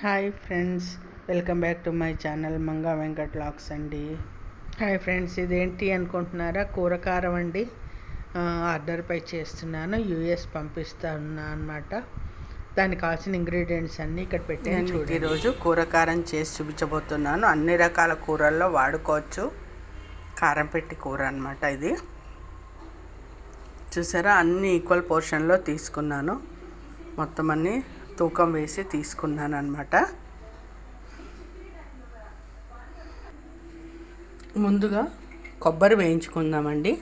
Hi friends welcome back to my channel Manga Venkat lakhs అండి. Hi friends ఇదేంటి అనుకుంటున్నారా? కూరకారం అండి. ఆర్డర్ పై చేస్తున్నాను యూఎస్ పంపిస్తున్నా అనమాట దానికి కావాల్సిన ఇంగ్రీడియంట్స్ అన్నీ ఇక్కడ పెట్టాను చూడండి. ఈరోజు కూర కారం చేసి చూపించబోతున్నాను. అన్ని రకాల కూరల్లో వాడుకోవచ్చు. కారం పెట్టి కూర అనమాట ఇది. చూసారా? అన్ని ఈక్వల్ పోర్షన్లో తీసుకున్నాను. మొత్తం అన్ని తూకం వేసి తీసుకున్నాను అనమాట ముందుగా కొబ్బరి వేయించుకుందామండి.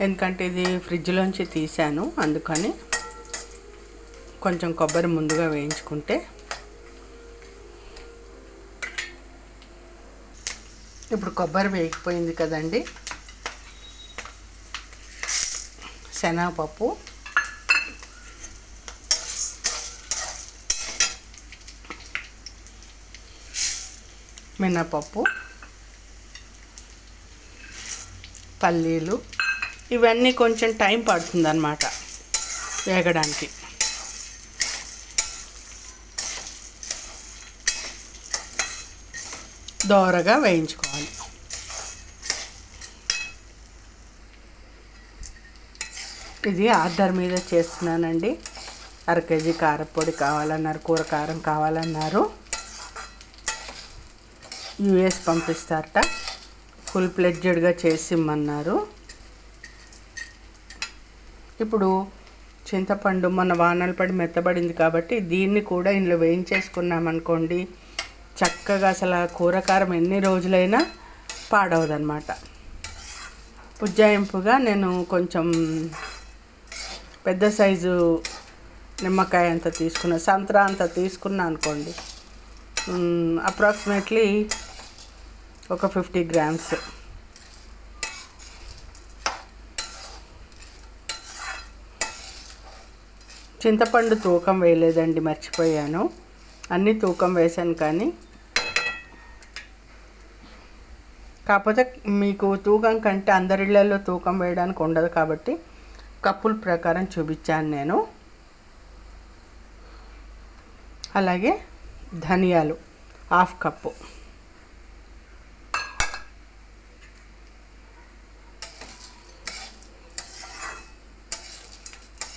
ఎందుకంటే ఇది ఫ్రిడ్జ్లోంచి తీశాను అందుకని కొంచెం కొబ్బరి ముందుగా వేయించుకుంటే. ఇప్పుడు కొబ్బరి వేగిపోయింది కదండి. శనగపప్పు. మినపప్పు పల్లీలు ఇవన్నీ కొంచెం టైం పడుతుందన్నమాట వేగడానికి. దోరగా వేయించుకోవాలి. ఇది ఆర్డర్ మీద చేస్తున్నానండి. అర కేజీ కారపొడి కావాలన్నారు కూర కారం కావాలన్నారు. యుఎస్ పంపిస్తారట. ఫుల్ ప్లెడ్జెడ్గా చేసి ఇమ్మన్నారు ఇప్పుడు చింతపండు మన వానలు పడి మెత్తబడింది కాబట్టి దీన్ని కూడా ఇందులో వేయించేసుకున్నామనుకోండి చక్కగా అసలు ఆ కూరకారం ఎన్ని రోజులైనా పాడవదనమాట ఉజ్జాయింపుగా నేను కొంచెం పెద్ద సైజు నిమ్మకాయ అంత తీసుకున్నా సంత్రా అంత తీసుకున్నా అనుకోండి. అప్రాక్సిమేట్లీ ఒక ఫిఫ్టీ గ్రామ్స్. చింతపండు తూకం వేయలేదండి మర్చిపోయాను. అన్నీ తూకం వేశాను కానీ. కాకపోతే మీకు తూకం కంటే అందరిళ్ళల్లో తూకం వేయడానికి ఉండదు కాబట్టి కప్పుల ప్రకారం చూపించాను నేను. అలాగే ధనియాలు హాఫ్ కప్పు.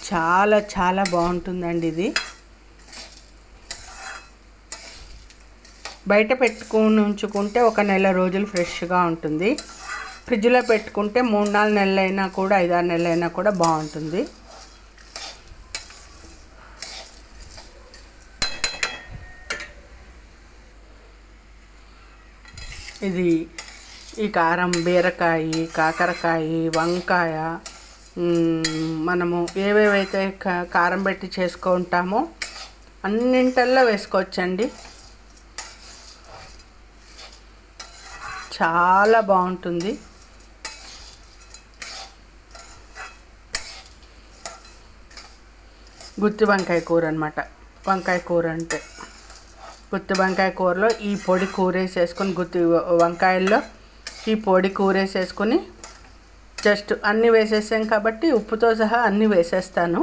చాలా చాలా బాగుంటుందండి ఇది. బయట పెట్టుకుని ఉంచుకుంటే ఒక నెల రోజులు ఫ్రెష్గా ఉంటుంది. ఫ్రిడ్జ్లో పెట్టుకుంటే మూడు నాలుగు నెలలైనా కూడా ఐదారు నెలలైనా కూడా బాగుంటుంది. ఇది ఈ కారం బీరకాయ కాకరకాయ వంకాయ మనము ఏవేవైతే కారం పెట్టి చేసుకుంటామో అన్నింటల్లో వేసుకోవచ్చండి. చాలా బాగుంటుంది. గుత్తి వంకాయ కూర అనమాట వంకాయ కూర అంటే గుత్తి వంకాయ కూరలో ఈ పొడి కూరేసేసుకొని గుత్తి వంకాయల్లో ఈ పొడి కూరేసేసుకొని జస్ట్ అన్నీ వేసేసాం కాబట్టి ఉప్పుతో సహా అన్నీ వేసేస్తాను.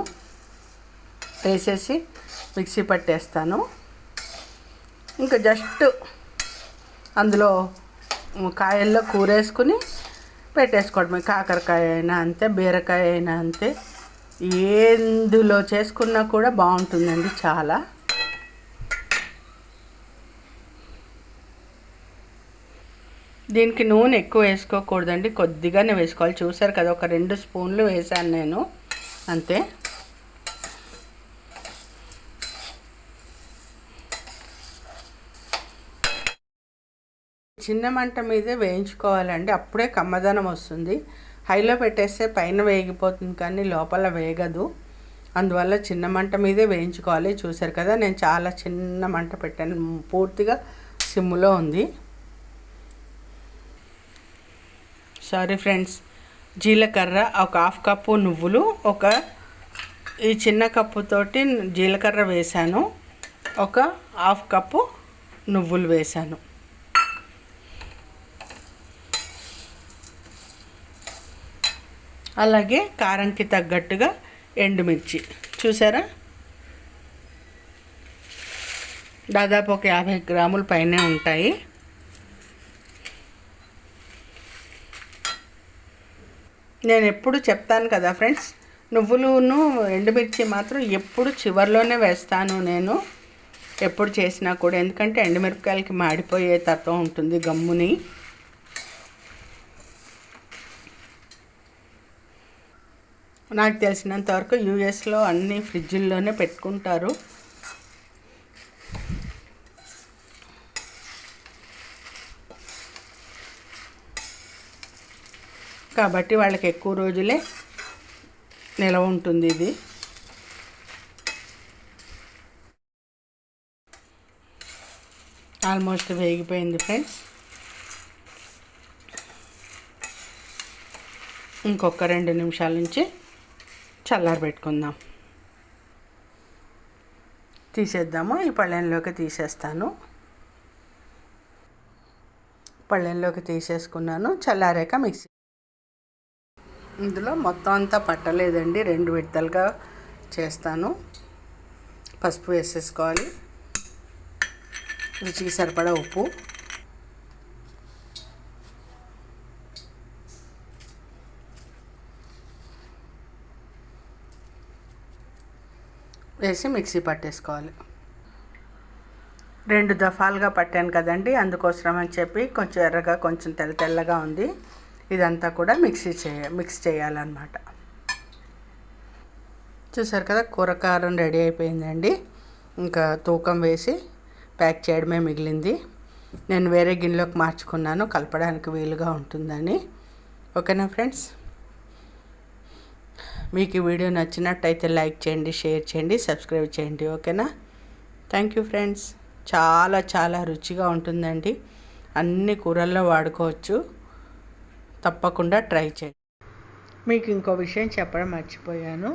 వేసేసి మిక్సీ పట్టేస్తాను. ఇంకా జస్ట్ అందులో కాయల్లో కూరేసుకుని పెట్టేసుకోవడమే. కాకరకాయ అయినా అంతే బీరకాయ అయినా అంతే. ఎందులో చేసుకున్నా కూడా బాగుంటుందండి చాలా. దీనికి నూనె ఎక్కువ వేసుకోకూడదండి. కొద్దిగానే వేసుకోవాలి. చూసారు కదా ఒక రెండు స్పూన్లు వేసాను నేను. అంతే. చిన్న మంట మీదే వేయించుకోవాలండి. అప్పుడే కమ్మదనం వస్తుంది. హైలో పెట్టేస్తే పైన వేగిపోతుంది కానీ లోపల వేగదు. అందువల్ల చిన్న మంట మీదే వేయించుకోవాలి. చూసారు కదా నేను చాలా చిన్న మంట పెట్టాను. పూర్తిగా సిమ్లో ఉంది. సారీ ఫ్రెండ్స్ జీలకర్ర ఒక హాఫ్ కప్పు నువ్వులు ఒక ఈ చిన్న కప్పుతోటి జీలకర్ర వేశాను ఒక హాఫ్ కప్పు నువ్వులు వేశాను. అలాగే కారంకి తగ్గట్టుగా ఎండుమిర్చి. చూసారా? దాదాపు ఒక యాభై గ్రాముల పైనే ఉంటాయి. నేను ఎప్పుడు చెప్తాను కదా ఫ్రెండ్స్ నువ్వులును ఎండుమిర్చి మాత్రం ఎప్పుడు చివరిలోనే వేస్తాను నేను. ఎప్పుడు చేసినా కూడా ఎందుకంటే ఎండుమిరపకాయలకి మాడిపోయే తత్వం ఉంటుంది గమ్ముని. నాకు తెలిసినంత వరకు యూఎస్లో అన్ని ఫ్రిడ్జుల్లోనే పెట్టుకుంటారు. కాబట్టి వాళ్ళకి ఎక్కువ రోజులే నిలవ ఉంటుంది ఇది. ఆల్మోస్ట్ వేగిపోయింది ఫ్రెండ్స్. ఇంకొక రెండు నిమిషాల నుంచి చల్లారబెట్టుకుందాం తీసేద్దాము. ఈ పళ్ళెంలోకి తీసేస్తాను. పళ్ళెంలోకి తీసేసుకున్నాను. చల్లారాక మిక్సీ ఇందులో మొత్తం అంతా పట్టలేదండి. రెండు విడతలుగా చేస్తాను. పసుపు వేసేసుకోవాలి. రుచికి సరిపడా ఉప్పు. వేసి మిక్సీ పట్టేసుకోవాలి. రెండు దఫాలుగా పట్టాను కదండి. అందుకోసం అని చెప్పి కొంచెం ఎర్రగా కొంచెం తెల్ల తెల్లగా ఉంది. ఇదంతా కూడా మిక్సీ చేయ మిక్స్ చేయాలన్నమాట. చూసారు కదా కూరకారం రెడీ అయిపోయిందండి. ఇంకా తూకం వేసి ప్యాక్ చేయడమే మిగిలింది. నేను వేరే గిన్నెలోకి మార్చుకున్నాను కలపడానికి వీలుగా ఉంటుందని. ఓకేనా ఫ్రెండ్స్? మీకు ఈ వీడియో నచ్చినట్టయితే లైక్ చేయండి షేర్ చేయండి సబ్స్క్రైబ్ చేయండి ఓకేనా? Thank you friends. చాలా చాలా రుచిగా ఉంటుందండి. అన్ని కూరల్లో వాడుకోవచ్చు. తప్పకుండా ట్రై చేయండి. మీకు ఇంకో విషయం చెప్పడం మర్చిపోయాను.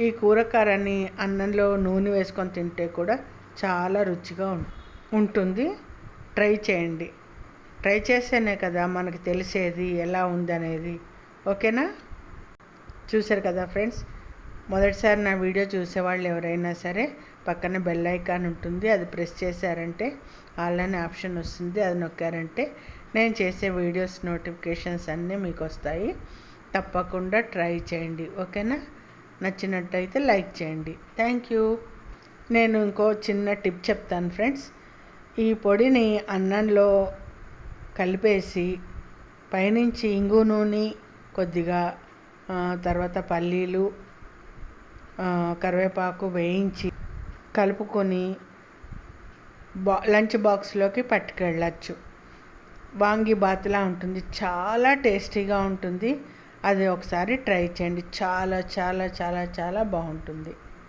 ఈ కూరకారాన్ని అన్నంలో నూనె వేసుకొని తింటే కూడా చాలా రుచిగా ఉంటుంది. ట్రై చేయండి. ట్రై చేస్తేనే కదా మనకు తెలిసేది ఎలా ఉందనేది. ఓకేనా? చూశారు కదా ఫ్రెండ్స్? మొదటిసారి నా వీడియో చూసేవాళ్ళు ఎవరైనా సరే పక్కన బెల్ ఐకాన్ ఉంటుంది. అది ప్రెస్ చేశారంటే ఆన్లైన్ ఆప్షన్ వస్తుంది. అది నొక్కారంటే నేను చేసే వీడియోస్ నోటిఫికేషన్స్ అన్నీ మీకు వస్తాయి తప్పకుండా ట్రై చేయండి ఓకేనా? నచ్చినట్టయితే లైక్ చేయండి. Thank you. నేను ఇంకో చిన్న టిప్ చెప్తాను ఫ్రెండ్స్. ఈ పొడిని అన్నంలో కలిపేసి పైనుంచి ఇంగు నూనె కొద్దిగా తర్వాత పల్లీలు కరివేపాకు వేయించి కలుపుకొని బా లంచ్ బాక్స్లోకి పట్టుకెళ్ళచ్చు. వాంగి బాత్లా ఉంటుంది. చాలా టేస్టీగా ఉంటుంది. అది ఒకసారి ట్రై చేయండి. చాలా చాలా చాలా చాలా బాగుంటుంది.